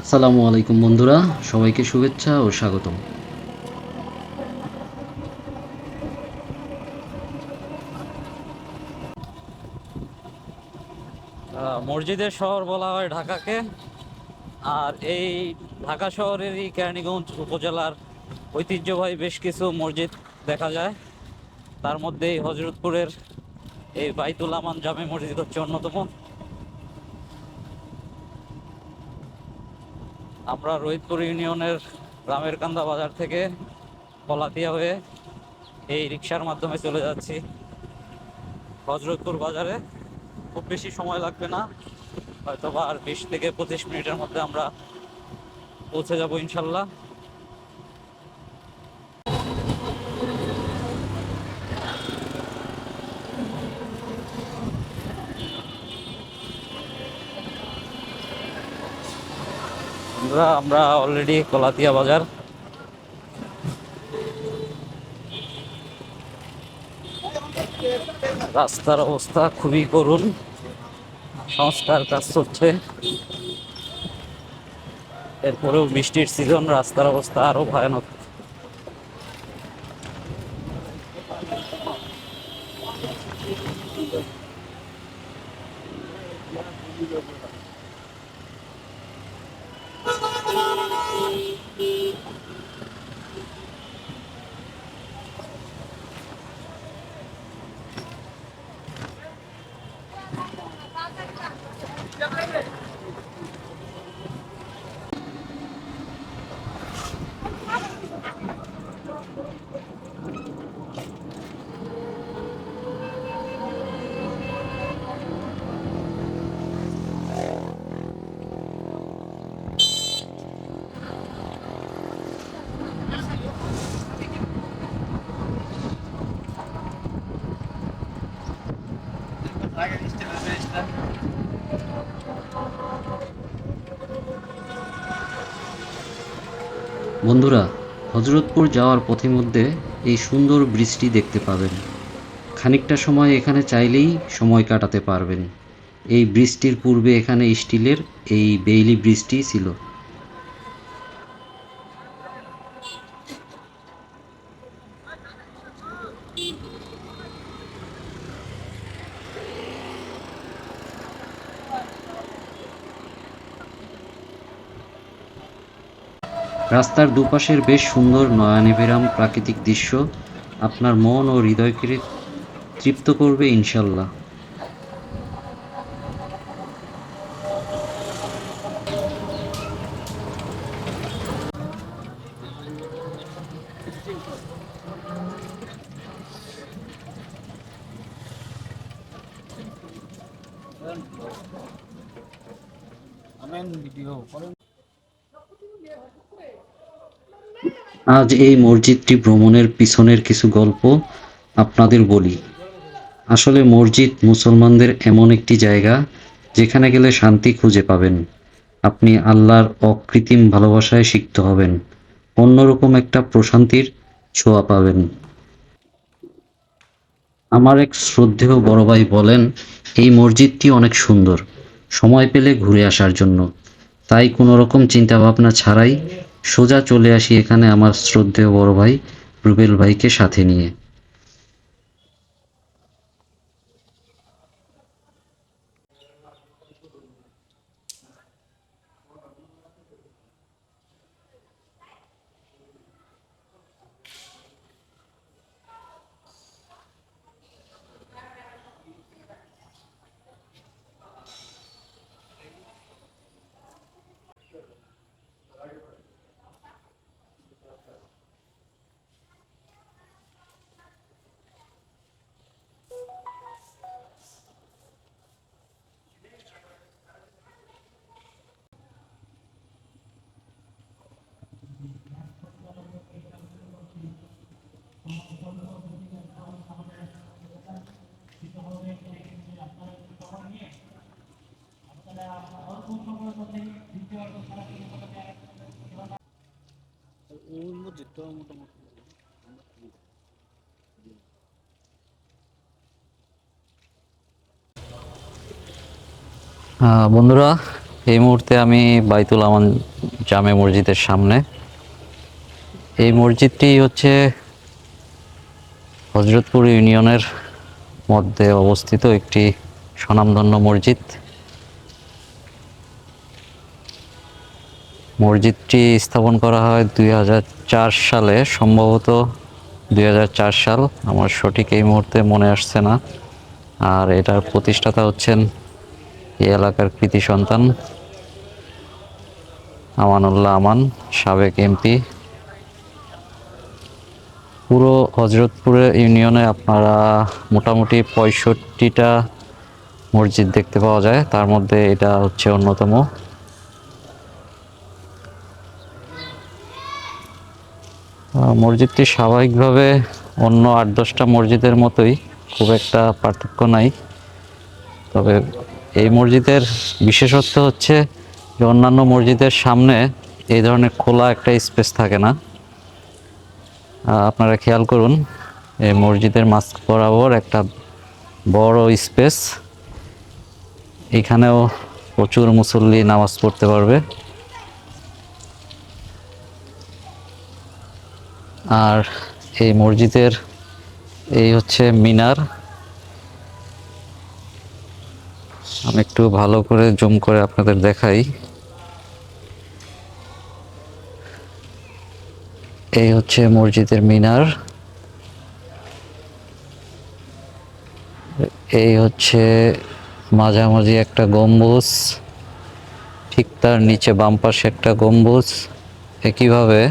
আসসালামু আলাইকুম বন্ধুরা, সবাইকে শুভেচ্ছা ও স্বাগতম। মসজিদের শহর বলা হয় ঢাকাকে, আর এই ঢাকা শহরেরই কেরানীগঞ্জ উপজেলার ঐতিহ্যবাহী বেশ কিছু মসজিদ দেখা যায়। তার মধ্যে হজরতপুরের এই বাইতুল আমান জামে মসজিদ হচ্ছে অন্যতম। আমরা রোহিতপুর ইউনিয়নের রামের কান্দা বাজার থেকে পলাতিয়া হয়ে এই রিক্সার মাধ্যমে চলে যাচ্ছি। হজরতপুর বাজারে খুব বেশি সময় লাগবে না হয়তো বা আর বিশ থেকে পঁচিশ মিনিটের মধ্যে আমরা পৌঁছে যাব ইনশাল্লাহ। আমরা আমরা অলরেডি কলাতিয়া বাজার। রাস্তার অবস্থা খুবই করুণ। সংস্কার কাজ চলছে। এরপরেও বৃষ্টির সিজন রাস্তার অবস্থা আরও ভয়ানক। বন্ধুরা, হজরতপুর যাওয়ার পথে মধ্যে এই সুন্দর ব্রিজটি দেখতে পাবেন। খানিকটা সময় এখানে চাইলেই সময় কাটাতে পারবেন। এই ব্রিজটির পূর্বে এখানে স্টিলের এই বেইলি ব্রিজটি ছিল। রাস্তার দুপাশের বেশ সুন্দর নয়নাভিরাম প্রাকৃতিক দৃশ্য আপনার মন ও হৃদয়কে তৃপ্ত করবে ইনশাল্লাহ। আজ এই মসজিদটি ভ্রমণের পিছনের কিছু গল্প আপনাদের বলি। আসলে মসজিদ মুসলমানদের এমন একটি জায়গা যেখানে গেলে শান্তি খুঁজে পাবেন। আপনি আল্লাহর অকৃত্রিম ভালোবাসায় সিক্ত হবেন। অন্যরকম একটা প্রশান্তির ছোঁয়া পাবেন। আমার এক শ্রদ্ধেয় বড় ভাই বলেন, এই মসজিদটি অনেক সুন্দর। সময় পেলে ঘুরে আসার জন্য। তাই কোনো রকম চিন্তা ভাবনা ছাড়াই সোজা চলে আসি এখানে আমার শ্রদ্ধেয় বড় ভাই রুবেল ভাইকে সাথে নিয়ে। আহ, বন্ধুরা এই মুহূর্তে আমি বাইতুল আমান জামে মসজিদের সামনে। এই মসজিদটি হচ্ছে হজরতপুর ইউনিয়নের মধ্যে অবস্থিত একটি স্বনামধন্য মসজিদ। মসজিদটি স্থাপন করা হয় দুই হাজার চার সালে, সম্ভবত দুই হাজার চার সাল। আমার সঠিক এই মুহূর্তে মনে আসছে না। আর এটার প্রতিষ্ঠাতা হচ্ছেন এই এলাকার কৃতি সন্তান আমানুল্লাহ আমান, সাবেক এমপি। পুরো হজরতপুরে ইউনিয়নে আপনারা মোটামুটি পঁয়ষট্টিটা মসজিদ দেখতে পাওয়া যায়। তার মধ্যে এটা হচ্ছে অন্যতম। মসজিদটি স্বাভাবিকভাবে অন্য আট দশটা মসজিদের মতোই খুব একটা পার্থক্য নাই। তবে এই মসজিদের বিশেষত্ব হচ্ছে যে অন্যান্য মসজিদের সামনে এই ধরনের খোলা একটা স্পেস থাকে না। আপনারা খেয়াল করুন, এই মসজিদের মাঝ বরাবর একটা বড় স্পেস। এখানেও প্রচুর মুসল্লি নামাজ পড়তে পারবে। আর এই মসজিদের এই হচ্ছে মিনার। আমি একটু ভালো করে জুম করে আপনাদের দেখাই। এই হচ্ছে মসজিদের মিনার। এই হচ্ছে মাঝামাঝি একটা গম্বুজ। ঠিক তার নিচে বাম পাশে একটা গম্বুজ। একইভাবে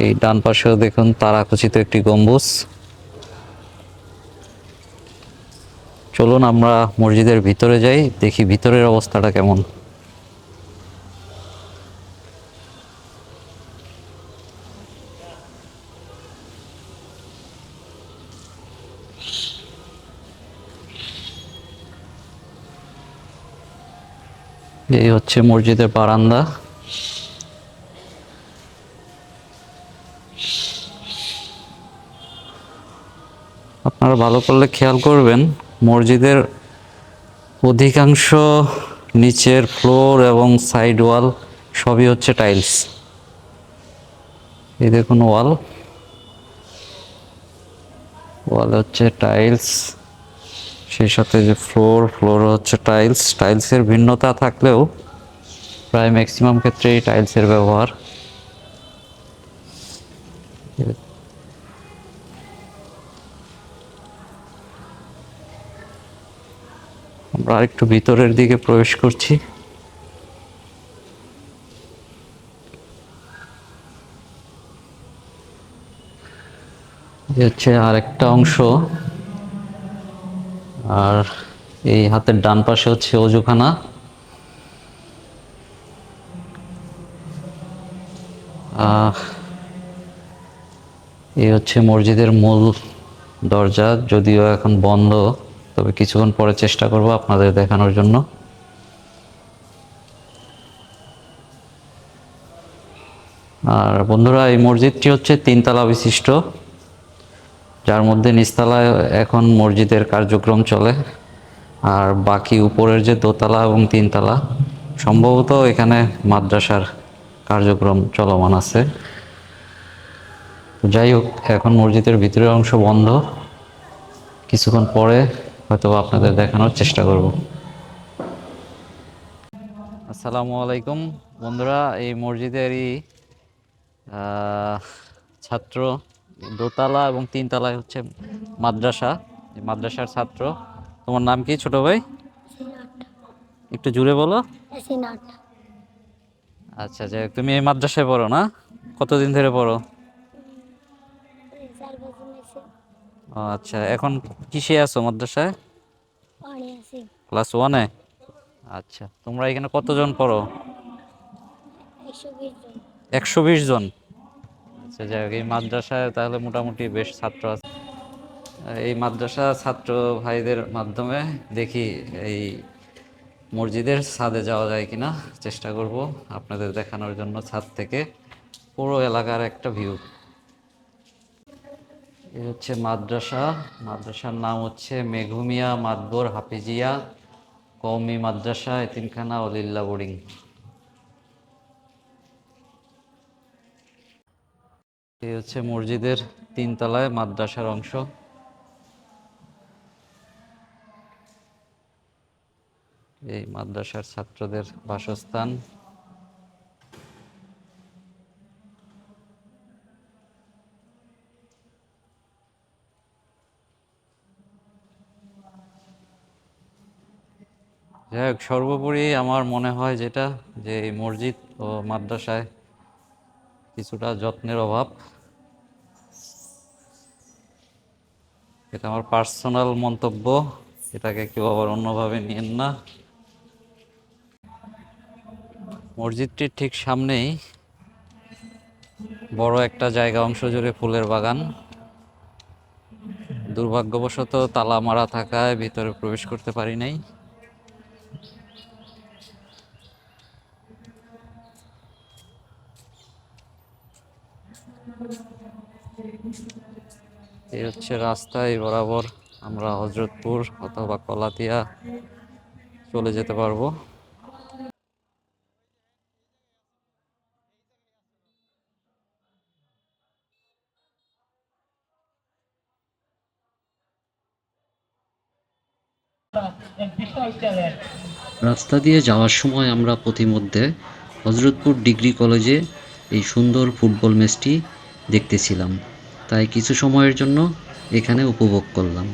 এই ডান পাশেও দেখুন তারা তারাখচিত একটি গম্বুজ। চলুন আমরা মসজিদের ভিতরে যাই, দেখি ভিতরের অবস্থাটা কেমন। এই হচ্ছে মসজিদের বারান্দা। আপনারা ভালো করলে খেয়াল করবেন, মসজিদের অধিকাংশ নিচের ফ্লোর এবং সাইড ওয়াল সবই হচ্ছে টাইলস। এই দেখুন ওয়াল। ওয়াল হচ্ছে টাইলস, সেই সাথে যে ফ্লোর ফ্লোর হচ্ছে টাইলস। টাইলসের ভিন্নতা থাকলেও প্রায় ম্যাক্সিমাম ক্ষেত্রেই টাইলসের ব্যবহার। আমরা আরেকটু ভিতরের দিকে প্রবেশ করছি। হচ্ছে আরেকটা অংশ। আর এই হাতের ডান পাশে হচ্ছে অজুখানা। এই হচ্ছে মসজিদের মূল দরজা, যদিও এখন বন্ধ। তবে কিছুক্ষণ পরে চেষ্টা করব আপনাদের দেখানোর জন্য। আর বন্ধুরা, এই মসজিদটি হচ্ছে তিনতলা বিশিষ্ট, যার মধ্যে নিচতলায় এখন মসজিদের কার্যক্রম চলে, আর বাকি উপরের যে দোতলা এবং তিনতলা, সম্ভবত এখানে মাদ্রাসার কার্যক্রম চলমান আছে। যাই হোক, এখন মসজিদের ভিতরের অংশ বন্ধ। কিছুক্ষণ পরে হয়তো আপনাদের দেখানোর চেষ্টা করব। আসসালামু আলাইকুম বন্ধুরা এই মসজিদেরই ছাত্র দোতলা এবং তিনতলায় হচ্ছে মাদ্রাসা। মাদ্রাসার ছাত্র। তোমার নাম কি ছোট ভাই? একটু জুড়ে বলো। আচ্ছা যাই তুমি এই মাদ্রাসায় পড়ো না? কতদিন ধরে পড়ো? আচ্ছা এখন কিসে আছো মাদ্রাসায়? ক্লাস ওয়ানে? আচ্ছা তোমরা এখানে কতজন পড়ো? একশো বিশ জন। আচ্ছা যাই হোক এই মাদ্রাসায় তাহলে মোটামুটি বেশ ছাত্র আছে। এই মাদ্রাসা ছাত্র ভাইদের মাধ্যমে দেখি এই মসজিদের ছাদে যাওয়া যায় কিনা চেষ্টা করব আপনাদের দেখানোর জন্য ছাদ থেকে। পুরো এলাকার একটা ভিউ এই হচ্ছে মাদ্রাসা। মাদ্রাসার নাম হচ্ছে মেঘুমিয়া মাদবর হাফিজিয়া কওমি মাদ্রাসা এতিমখানা অলিল্লা বোর্ডিং। এই হচ্ছে মসজিদের তিনতলায় মাদ্রাসার অংশ। এই মাদ্রাসার ছাত্রদের বাসস্থান। যাই হোক, সর্বোপরি আমার মনে হয় যেটা যে এই মসজিদ ও মাদ্রাসায় কিছুটা যত্নের অভাব। এটা আমার পার্সোনাল মন্তব্য, এটাকে কেউ আবার অন্যভাবে নিয়েন না। মসজিদটির ঠিক সামনেই বড় একটা জায়গা অংশ জুড়ে ফুলের বাগান। দুর্ভাগ্যবশত তালা মারা থাকায় ভিতরে প্রবেশ করতে পারি নাই। এই হচ্ছে রাস্তায় বরাবর আমরা হজরতপুর অথবা কলাতিয়া চলে যেতে পারব। রাস্তা দিয়ে যাওয়ার সময় আমরা পথিমধ্যে হজরতপুর ডিগ্রি কলেজে এই সুন্দর ফুটবল ম্যাচটি দেখতেছিলাম। তাই কিছু সময়ের জন্য এখানে উপভোগ করলাম।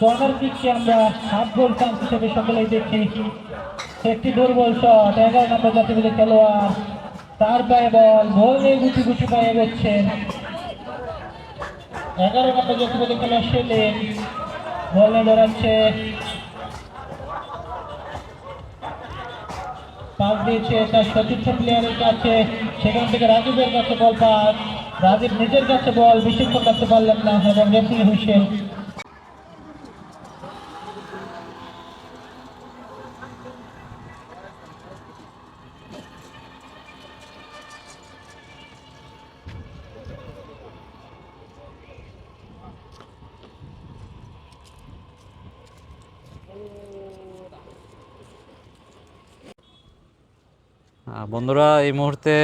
কর্নার কিককে আমরা হাফ গোল হিসেবে সকলেই দেখি। একটি দুর্বল শট এগারো নম্বর জাতীয় খেলোয়াড়, তার পায়ে বল বল নিয়ে গুটি গুটি পায়ে এগোচ্ছেন এগারো নম্বর জাতীয় খেলোয়াড় সেলিম বল নিয়ে দৌড়াচ্ছে পাস দিয়েছে তার চতুর্থ প্লেয়ারের কাছে। সেখান থেকে রাজীবের কাছে বল পাস। রাজীব নিজের কাছে বল বিশেষ করতে পারলেন না এবং রেফারি হুসেন বন্ধুরা, এই মুহূর্তে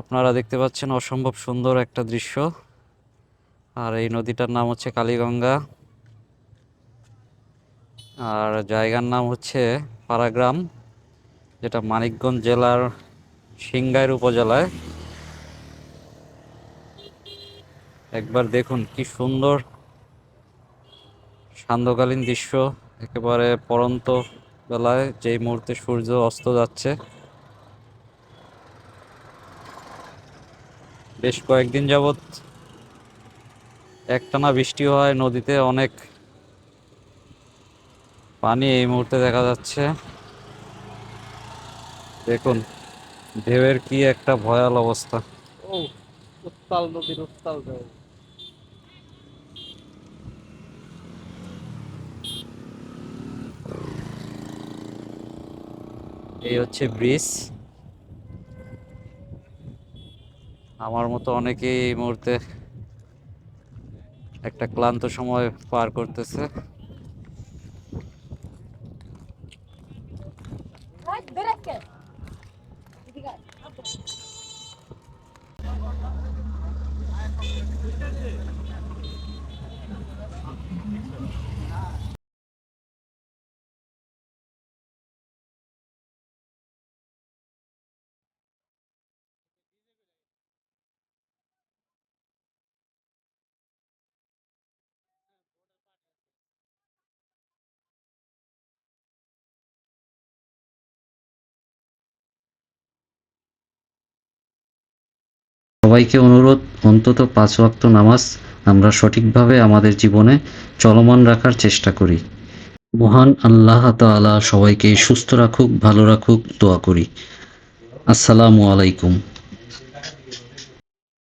আপনারা দেখতে পাচ্ছেন অসম্ভব সুন্দর একটা দৃশ্য। আর এই নদীটার নাম হচ্ছে কালীগঙ্গা। আর জায়গার নাম হচ্ছে পারাগ্রাম, যেটা মানিকগঞ্জ জেলার সিংগাইর উপজেলায়। একবার দেখুন কি সুন্দর, সান্ধ্যকালীন দৃশ্য, একেবারে পরন্ত বেলায় যেই মুহূর্তে সূর্য অস্ত যাচ্ছে। বেশ কয়েকদিন যাবৎ একটানা বৃষ্টি হয় নদীতে, অনেক পানি এই মুহূর্তে দেখা যাচ্ছে। দেখুন, ঢেউয়ের কি একটা ভয়াল অবস্থা। উত্তাল নদীর উত্তাল এই হচ্ছে ব্রিজ। আমার মতো অনেকেই এই মুহূর্তে একটা ক্লান্ত সময় পার করতেছে। সবাইকে অনুরোধ, অন্তত পাঁচ ওয়াক্ত নামাজ আমরা সঠিকভাবে আমাদের জীবনে চলমান রাখার চেষ্টা করি। মহান আল্লাহ তালা সবাইকে সুস্থ রাখুক, ভালো রাখুক, দোয়া করি। আসসালামু আলাইকুম।